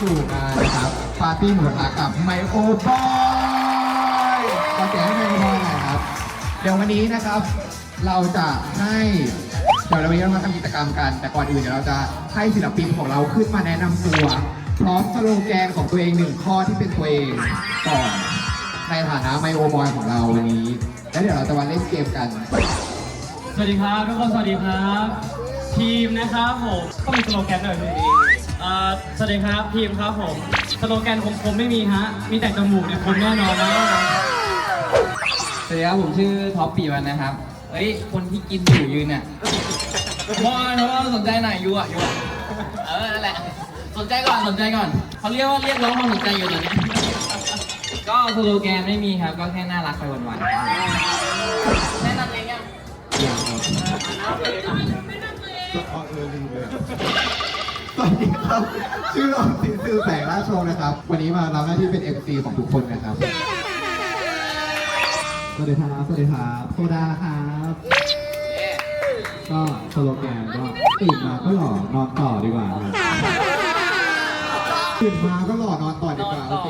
สู่งานนะครับ ปาร์ตี้หมูกระทะกับไมโอบอยขอเสียงให้ไมโอบอยหน่อยครับ เดี๋ยววันนี้นะครับ เราจะให้ เดี๋ยวเราวันนี้เรามาทำกิจกรรมกัน แต่ก่อนอื่นเดี๋ยวเราจะให้ศิลปินของเราขึ้นมาแนะนำตัว พร้อมสโลแกนของตัวเองหนึ่งข้อที่เป็นตัวเองก่อนในฐานะไมโอบอยของเราวันนี้ แล้วเดี๋ยวเราจะมาเล่นเกมกัน สวัสดีครับทุกคนสวัสดีครับ ทีมนะครับผมต้องมีสโลแกนหน่อยพี่ เอ่อสวัสดีครับทีมครับผมสโลแกนของผมไม่มีฮะ มีแต่จมูกเนี่ยผมแน่นอนนะสวัสดีครับผมชื่อท็อปปีวันนะครับเฮ้ยคนที่กินอยู่ยืนเนี่ยมองเขาสนใจหน่อยยูอะยูอะเออนั่นแหละสนใจก่อนสนใจก่อนเขาเรียกว่าเรียกร้องความสนใจอยู่ตอนนี้ก็สโลแกนไม่มีครับ ก็แค่น่ารักไปวันๆแนะนำเองยัง สวัสดีครับ ชื่อออมสินสื่อแสงราชวงศ์นะครับ วันนี้มารับหน้าที่เป็น MC ของทุกคนนะครับ สวัสดีครับ สวัสดีครับโซดาครับ ก็สโลแกนก็ตื่นมาก็หล่อนอนต่อดีกว่าครับตื่นมาก็หล่อนอนต่อดีกว่าโอเค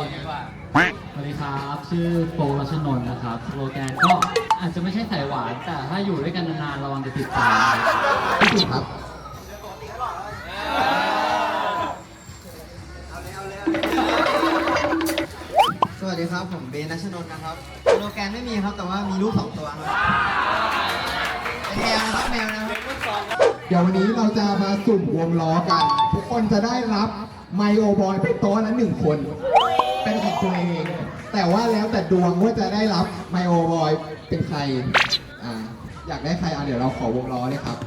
สวัสดีครับ ชื่อโปรัชนนท์นะครับสโลแกนก็อาจจะไม่ใช่สายหวาน แต่ถ้าอยู่ด้วยกันนานๆระวังจะติดตามพี่สุครับ วัสดีครับ ผมเบนนัชนนท์นะครับสโลแกนไม่มีครับ แต่ว่ามีรูปสองตัวครับเป็นแมวนะครับแมวนะครับเดี๋ยววันนี้เราจะมาสุ่มวงล้อกัน ทุกคนจะได้รับไมโอบอยไปโต๊ะละหนึ่งคน เป็นของตัวเอง แต่ว่าแล้วแต่ดวงว่าจะได้รับไมโอบอยเป็นใครอ่าอยากได้ใครอะเดี๋ยวเราขอวงล้อเลยครับ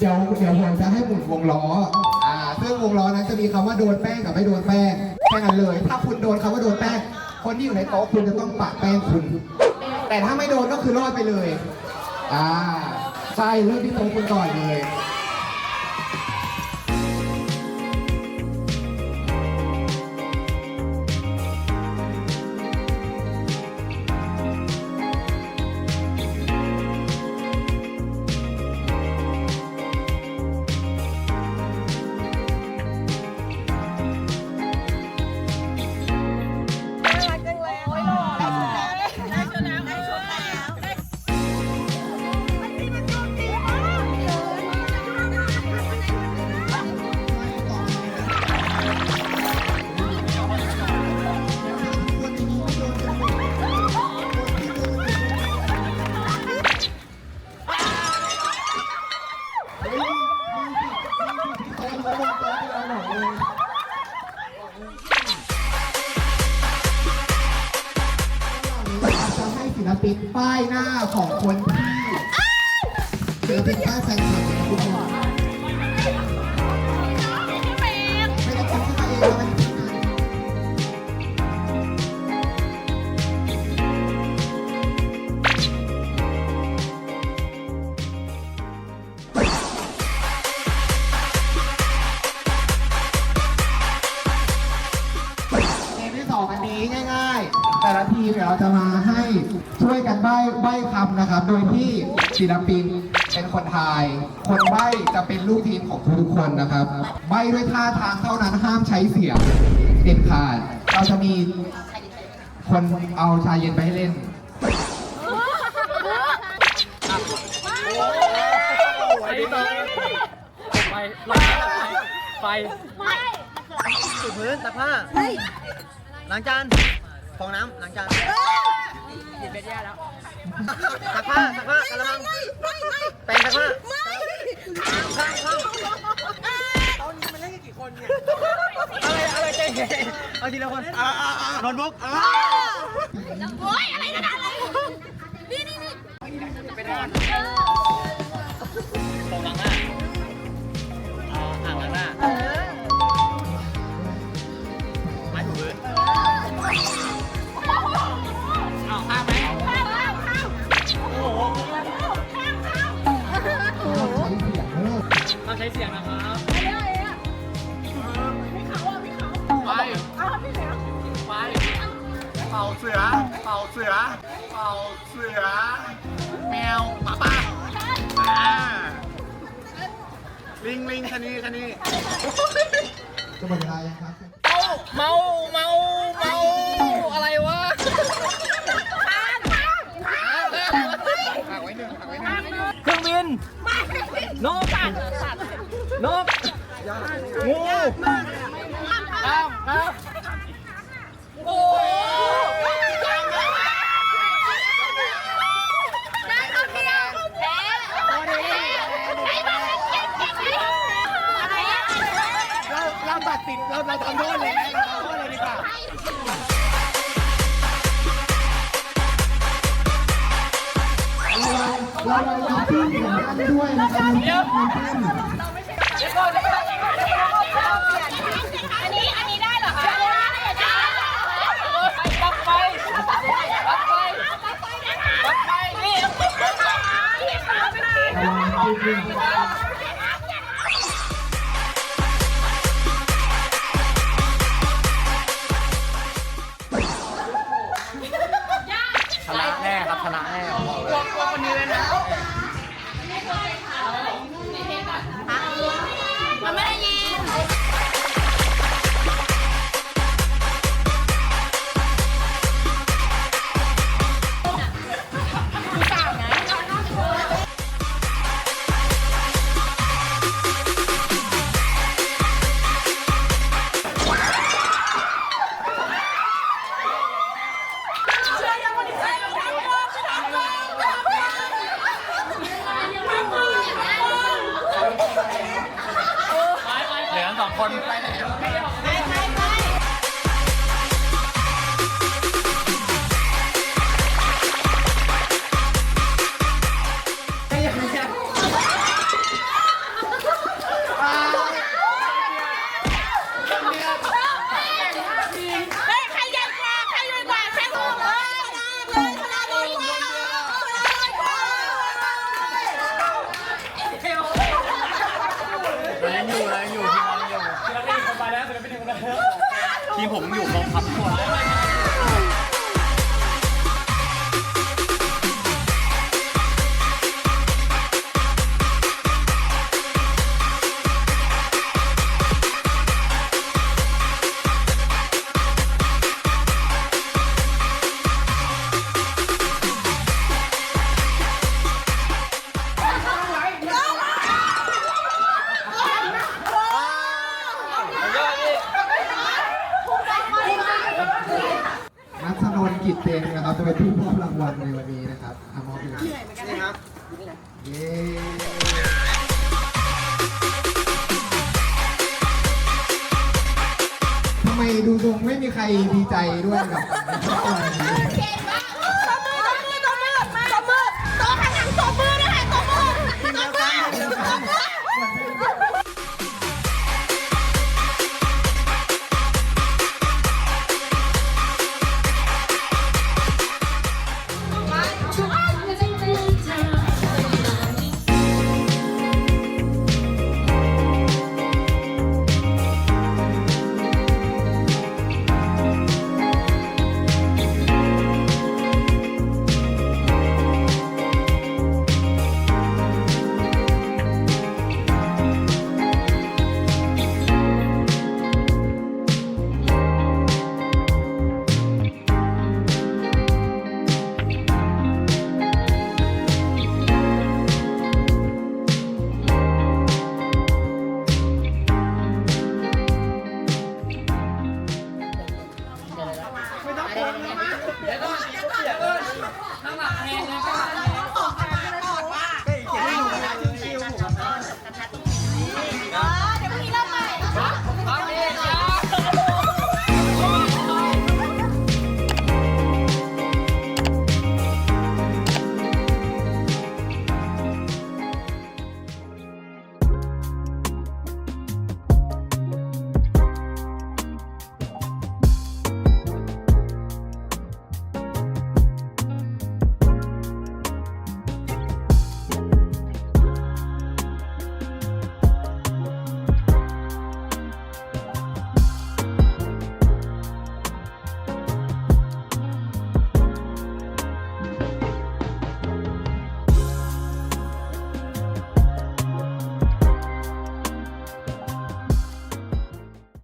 เดี๋ยวเดี๋ยวผมจะให้หมุนวงล้อ อ่า ซึ่งวงล้อนั้นจะมีคำว่าโดนแป้งกับไม่โดนแป้งแค่นั้นเลย ถ้าคุณโดนคำว่าโดนแป้ง คนที่อยู่ในโต๊ะคุณจะต้องปะแป้งคุณ แต่ถ้าไม่โดนก็คือรอดไปเลย อ่า ใช่เริ่มที่โต๊ะคุณก่อนเลย ศิลปินป้าแฟนคลับของทุกคนไม่ได้คิดขึ้นมาเองนะมันคิดมาเกมที่สองอันนี้ง่ายๆแต่ละทีมเดี๋ยวเราจะมาให้ช่วยกันใบ้ใบ้คำนะครับ โดยที่ศิลปิน เป็นคนทาย คนใบ้จะเป็นลูกทีมของทุกๆคนนะครับ ใบ้ด้วยท่าทางเท่านั้นห้ามใช้เสียงเด็ดขาด เราจะมีคนเอาชายเย็นไปให้เล่นไปไปถูพื้นตักผ้าล้างจานฟองน้ำล้างจานผิดเป็นแย่แล้ว ตักผ้าตักผ้ากระมังแปรงตักผ้าข้างข้างตอนนี้มันเล่นกันกี่คนเนี่ยอะไรอะไรใจเย็นเอาทีละคนอ่าอ่าอ่าน้ตบุ๊กอ่าโอ๊ยอะไรนะอะไรนี่นี่นี่ตรงหลังหน้าอ่าอ่างหลังหน้า เสียงนะครับไปไปเป่าเสือเป่าเสือเป่าเสือ แมวหมาป่าลิงลิงชะนีชะนีจะหมดเวลายครับเมาเมาเมาอะไรวะเครื่องบิน โนกัน นกงูข้ามครับได้คำเดียวแพ้ไอ้เราเราตัดสินเราเราทำโทษเลยไหมเราทำโทษเลยดีกว่าเราเราน้ำจิ้มของท่าด้วยนะครับเหรอคะได้ปักไฟปักไฟปักไฟปักไฟนี่ระวังน้ำจิ้ม ด้ว สองคนไปไหน ทีมผมอยู่ครบครับ วัลในวันนี้นะครับทำมอบไปเลยนี่ครับเย้ทำไมดูทรงไม่มีใครดีใจด้วยกับรางวัลนี้